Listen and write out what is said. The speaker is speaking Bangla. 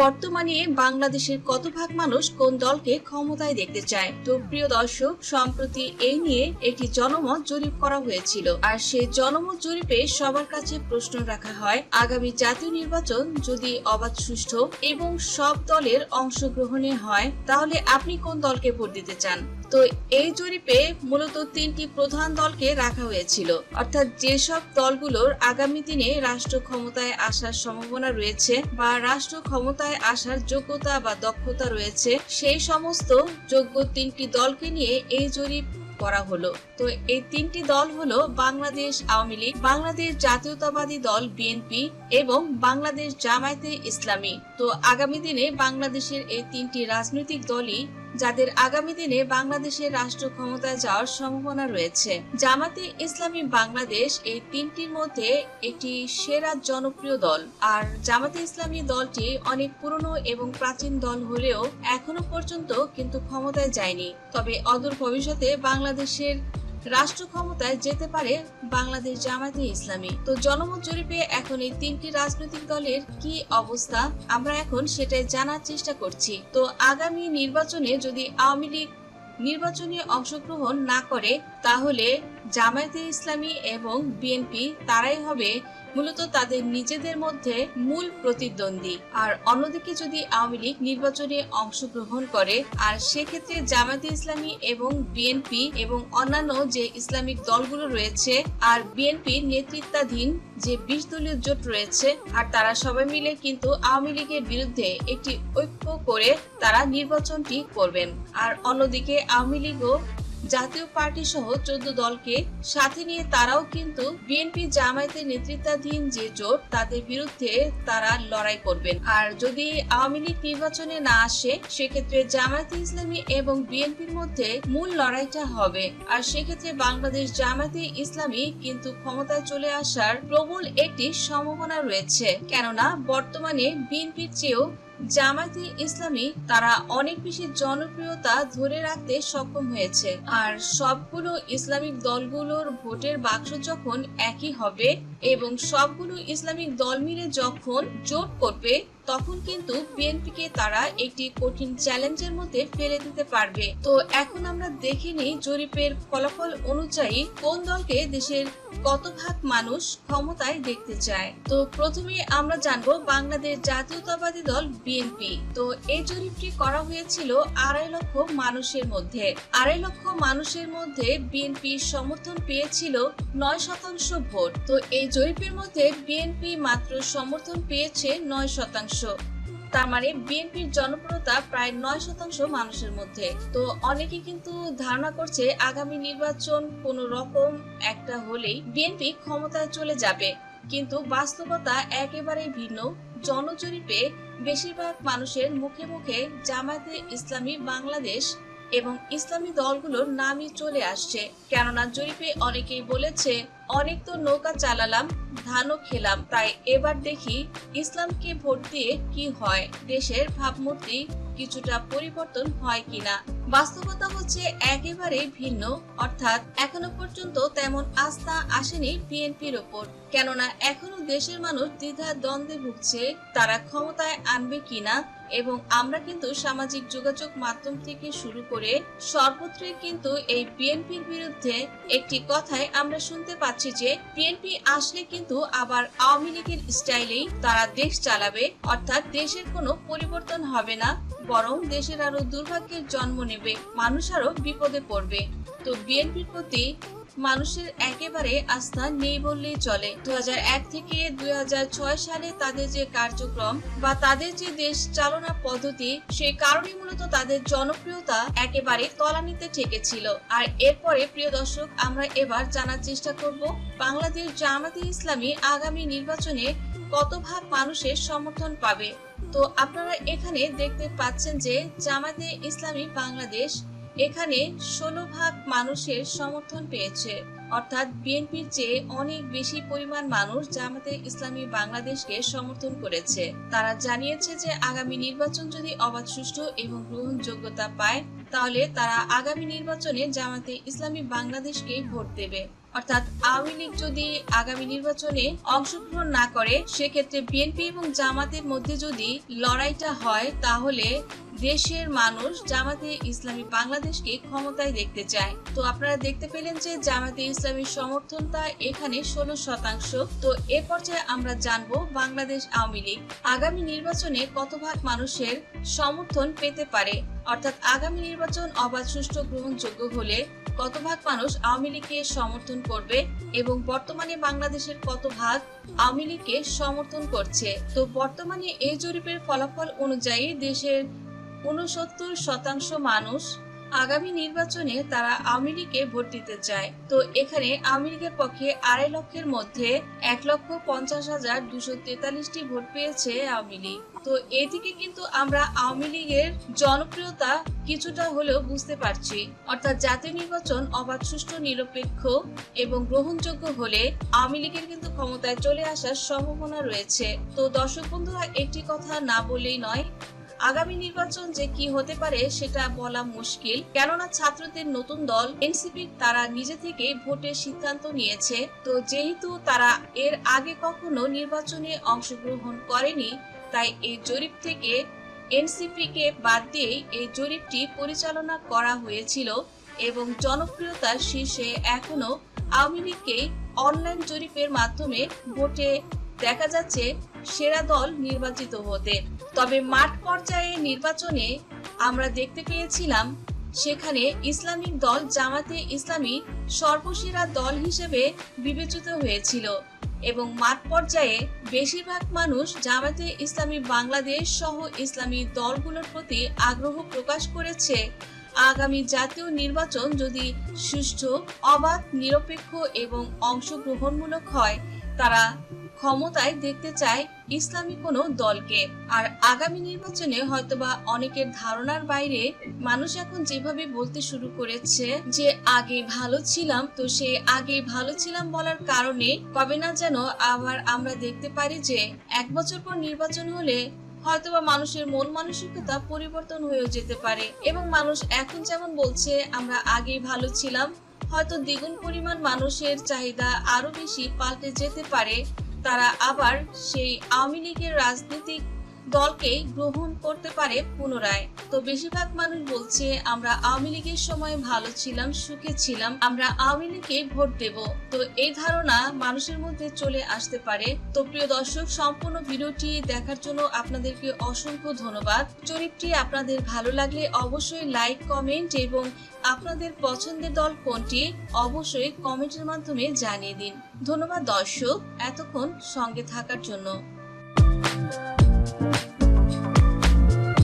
বর্তমানে বাংলাদেশের কত ভাগ মানুষ কোন দলকে ক্ষমতায় দেখতে চায়? তো প্রিয় দর্শক, সম্প্রতি এই নিয়ে একটি জনমত জরিপ করা হয়েছিল। আর সেই জনমত জরিপে সবার কাছে প্রশ্ন রাখা হয়, আগামী জাতীয় নির্বাচন যদি অবাধ, সুষ্ঠু এবং সব দলের অংশগ্রহণে হয়, তাহলে আপনি কোন দলকে ভোট দিতে চান? তো এই জরিপে মূলত তিনটি প্রধান দলকে রাখা হয়েছিল। অর্থাৎ যেসব দলগুলোর আগামী দিনে রাষ্ট্র ক্ষমতায় আসার সম্ভাবনা রয়েছে বা রাষ্ট্র ক্ষমতায় আসার যোগ্যতা বা দক্ষতা রয়েছে, সেই সমস্ত যোগ্য তিনটি দলকে নিয়ে এই জরিপ করা হলো। তো এই তিনটি দল হলো বাংলাদেশ আওয়ামী লীগ, বাংলাদেশ জাতীয়তাবাদী দল বিএনপি এবং বাংলাদেশ জামায়াতে ইসলামী। তো আগামী দিনে বাংলাদেশের এই তিনটি রাজনৈতিক দলই যাদের আগামী দিনে বাংলাদেশের রাষ্ট্র ক্ষমতায় যাওয়ার সম্ভাবনা রয়েছে। জামাতে ইসলামী বাংলাদেশ এই তিনটির মধ্যে একটি সেরা জনপ্রিয় দল। আর জামাতে ইসলামী দলটি অনেক পুরনো এবং প্রাচীন দল হলেও এখনও পর্যন্ত কিন্তু ক্ষমতায় যায়নি। তবে অদূর ভবিষ্যতে বাংলাদেশের রাষ্ট্র ক্ষমতায় যেতে পারে বাংলাদেশ জামায়াতে ইসলামী। তো জনমত জরিপে এখন এই তিনটি রাজনৈতিক দলের কি অবস্থা? আমরা এখন সেটাই জানার চেষ্টা করছি। তো আগামী নির্বাচনে যদি আওয়ামী লীগ নির্বাচনে অংশগ্রহণ না করে তাহলে জামায়াতে ইসলামী এবং বিএনপি তারাই হবে মূলত তাদের নিজেদের মধ্যে মূল প্রতিদ্বন্দ্বী। আর অন্যদিকে যদি আওয়ামী লীগ নির্বাচনে অংশগ্রহণ করে, আর সেক্ষেত্রে জামায়াতে ইসলামী এবং বিএনপি এবং অন্যান্য যে ইসলামিক দলগুলো রয়েছে, আর বিএনপির নেতৃত্বাধীন যে বিশ দলীয় জোট রয়েছে, আর তারা সবাই মিলে কিন্তু আওয়ামী লীগের বিরুদ্ধে একটি ঐক্য করে তারা নির্বাচনটি করবেন। আর অন্যদিকে আওয়ামী লীগও জাতীয় পার্টি সহ চোদ্দ দলকে সাথে নিয়ে তারাও কিন্তু বিএনপি জামায়াতের নেতৃত্বাধীন যে জোট, তাদের বিরুদ্ধে তারা লড়াই করবেন। আর যদি আওয়ামী লীগ নির্বাচনে না আসে, সেক্ষেত্রে জামায়াতে ইসলামী এবং বিএনপির মধ্যে মূল লড়াইটা হবে। আর সেক্ষেত্রে বাংলাদেশ জামায়াতে ইসলামী কিন্তু ক্ষমতায় চলে আসার প্রবল একটি সম্ভাবনা রয়েছে। কেননা, বর্তমানে বিএনপির চেয়েও জামায়াতে ইসলামী তারা অনেক বেশি জনপ্রিয়তা ধরে রাখতে সক্ষম হয়েছে। আর সবগুলো ইসলামিক দলগুলোর ভোটের বাক্স যখন একই হবে এবং সবগুলো ইসলামিক দল মিলে যখন জোট করবে, তখন কিন্তু বিএনপিকে তারা একটি কঠিন চ্যালেঞ্জের মধ্যে ফেলে দিতে পারবে। তো এখন আমরা দেখে নিই জরিপের ফলাফল অনুযায়ী কোন দলকে দেশের কত ভাগ মানুষ ক্ষমতায় দেখতে চায়। তো প্রথমে আমরা জানব বাংলাদেশ জাতীয়তাবাদী দল বিএনপি। তো এই জরিপটি করা হয়েছিল আড়াই লক্ষ মানুষের মধ্যে। আড়াই লক্ষ মানুষের মধ্যে বিএনপি সমর্থন পেয়েছিল নয় শতাংশ ভোট। তো এই জরিপের মধ্যে বিএনপি মাত্র সমর্থন পেয়েছে নয় শতাংশ। তার মানে বিএনপির জনপ্রিয়তা প্রায় নয় শতাংশ মানুষের মধ্যে। তো অনেকে কিন্তু ধারণা করছে আগামী নির্বাচন কোনো রকম একটা হলেই বিএনপি ক্ষমতায় চলে যাবে। কিন্তু বাস্তবতা একেবারেই ভিন্ন। জনজরিপে বেশিরভাগ মানুষের মুখে মুখে জামায়াতে ইসলামী বাংলাদেশ এবং ইসলামী দলগুলোর নামই চলে আসছে। কেননা জরিপে অনেকেই বলেছে অনেক তো নৌকা চালালাম, ধানও খেলাম। তাই এবার দেখি ইসলামকে ভোট দিয়ে কি হয়, দেশের ভাবমূর্তি কিছুটা পরিবর্তন হয় কিনা। বাস্তবতা হচ্ছে একেবারে ভিন্ন, অর্থাৎ এখনও পর্যন্ত তেমন আস্থা আসেনি বিএনপির ওপর। কেননা এখনও দেশের মানুষ দ্বিধা দ্বন্দ্বে ভুগছে, তারা ক্ষমতায় আনবে কিনা এবং আমরা কিন্তু সামাজিক যোগাযোগ মাধ্যম থেকে শুরু করে সর্বত্রই কিন্তু এই বিএনপির বিরুদ্ধে একটি কথাই আমরা শুনতে পাচ্ছি যে, বিএনপি আসলে কিন্তু আবার আওয়ামী লীগের স্টাইলেই তারা দেশ চালাবে, অর্থাৎ দেশের কোনো পরিবর্তন হবে না, বরং দেশের আরও দুর্ভাগ্যের জন্ম নেবে, মানুষ আরও বিপদে পড়বে। তো বিএনপির প্রতি মানুষের একেবারে আস্থা নেই বললেই চলে। দু হাজার এক থেকে দু হাজার ছয় সালে তাদের যে কার্যক্রম বা তাদের যে দেশ চালনা পদ্ধতি সেই কারণে মূলত তাদের জনপ্রিয়তা একেবারে তলানিতে ঠেকেছিল। আর এরপরে, প্রিয় দর্শক, আমরা এবার জানার চেষ্টা করব বাংলাদেশ জামাতে ইসলামী আগামী নির্বাচনে কত ভাগ মানুষের সমর্থন পাবে। তো আপনারা এখানে দেখতে পাচ্ছেন যে জামাতে ইসলামী বাংলাদেশ এখানে ষোলো ভাগ মানুষের সমর্থন পেয়েছে। অর্থাৎ বিএনপির চেয়ে অনেক বেশি পরিমাণ মানুষ জামাতে ইসলামী বাংলাদেশকে সমর্থন করেছে। তারা জানিয়েছে যে আগামী নির্বাচন যদি অবাধ, সুষ্ঠু এবং গ্রহণযোগ্যতা পায়, তাহলে তারা আগামী নির্বাচনে জামাতে ইসলামী বাংলাদেশকে ভোট দেবে। অর্থাৎ আওয়ামী লীগ যদি আগামী নির্বাচনে অংশগ্রহণ না করে, সেক্ষেত্রে বিএনপি এবং জামাতের মধ্যে যদি লড়াইটা হয়, তাহলে দেশের মানুষ জামাতে ইসলামী বাংলাদেশকে ক্ষমতায় দেখতে চায়। তো আপনারা দেখতে পেলেন যে জামাতে ইসলামীর সমর্থনটা এখানে ষোলো শতাংশ। তো এ পর্যায়ে আমরা জানব বাংলাদেশ আওয়ামী লীগ আগামী নির্বাচনে কত ভাগ মানুষের সমর্থন পেতে পারে? অর্থাৎ আগামী নির্বাচন অবাধ, সুষ্ঠু, গ্রহণযোগ্য হলে কত ভাগ মানুষ আওয়ামী লীগকে সমর্থন করবে এবং বর্তমানে বাংলাদেশের কত ভাগ আওয়ামী লীগকে সমর্থন করছে? তো বর্তমানে এই জরিপের ফলাফল অনুযায়ী দেশের উনসত্তর শতাংশ মানুষ আগামী নির্বাচনে তারা লীগে ভোট দিতে চায়। তো এখানে লীগের পক্ষে আড়াই লক্ষের মধ্যে এক লক্ষ পঞ্চাশ হাজার দুশো তেতাল্লিশটি ভোট পেয়েছে আওয়ামী লীগ তো এদিকে কিন্তু আমরা আওয়ামী লীগের জনপ্রিয়তা কিছুটা হলেও বুঝতে পারছি। অর্থাৎ জাতীয় নির্বাচন অবাধ, সুষ্ঠু, নিরপেক্ষ এবং গ্রহণযোগ্য হলে আওয়ামী লীগের কিন্তু ক্ষমতায় চলে আসার সম্ভাবনা রয়েছে। তো দর্শক বন্ধুরা, একটি কথা না বলেই নয় আগামী নির্বাচন যে কি হতে পারে সেটা বলা মুশকিল। কেননা ছাত্রদের নতুন দল, এনসিপি তারা নিজে থেকে ভোটের সিদ্ধান্ত নিয়েছে। তো যেহেতু তারা এর আগে কখনো নির্বাচনে অংশগ্রহণ করেনি, তাই এই জরিপ থেকে এনসিপি কে বাদ দিয়েই এই জরিপটি পরিচালনা করা হয়েছিল এবং জনপ্রিয়তার শীর্ষে এখনও আওয়ামী লীগকেই অনলাইন জরিপের মাধ্যমে ভোটে দেখা যাচ্ছে সেরা দল নির্বাচিত হতে। তবে মাঠ পর্যায়ে নির্বাচনে আমরা দেখতে পেয়েছিলাম, সেখানে ইসলামিক দল জামাতে ইসলামী সর্বসেরা দল হিসেবে বিবেচিত হয়েছিল এবং মাঠ পর্যায়ে বেশিরভাগ মানুষ জামাতে ইসলামী বাংলাদেশ সহ ইসলামী দলগুলোর প্রতি আগ্রহ প্রকাশ করেছে। আগামী জাতীয় নির্বাচন যদি সুষ্ঠু, অবাধ, নিরপেক্ষ এবং অংশগ্রহণমূলক হয়, তারা ক্ষমতায় দেখতে চায় ইসলামী কোনো দলকে। আর আগামী নির্বাচনে হয়তোবা অনেকের ধারণার বাইরে মানুষ এখন যেভাবে বলতে শুরু করেছে যে, আগে ভালো ছিলাম তো সে আগে ভালো ছিলাম বলার কারণে কবে না যেন আবার আমরা দেখতে পারি যে, এক বছর পর নির্বাচন হলে হয়তোবা মানুষের মন মানসিকতা পরিবর্তন হয়েও যেতে পারে। এবং মানুষ এখন যেমন বলছে, আমরা আগে ভালো ছিলাম হয়তো দ্বিগুণ পরিমাণ মানুষের চাহিদা আরও বেশি পাল্টে যেতে পারে। তারা আবার সেই আওয়ামী লীগের রাজনৈতিক দলকে গ্রহণ করতে পারে পুনরায়। তো বেশিরভাগ মানুষ বলছে, আমরা আওয়ামী লীগের সময় ভালো ছিলাম, সুখে ছিলাম, আমরা আওয়ামী লীগে ভোট দেব। তো এই ধারণা মানুষের মধ্যে চলে আসতে পারে। তো প্রিয় দর্শক, সম্পূর্ণ ভিডিওটি দেখার জন্য আপনাদেরকে অসংখ্য ধন্যবাদ। জরিপটি আপনাদের ভালো লাগলে অবশ্যই লাইক, কমেন্ট এবং আপনাদের পছন্দের দল কোনটি অবশ্যই কমেন্টের মাধ্যমে জানিয়ে দিন। ধন্যবাদ দর্শক, এতক্ষণ সঙ্গে থাকার জন্য।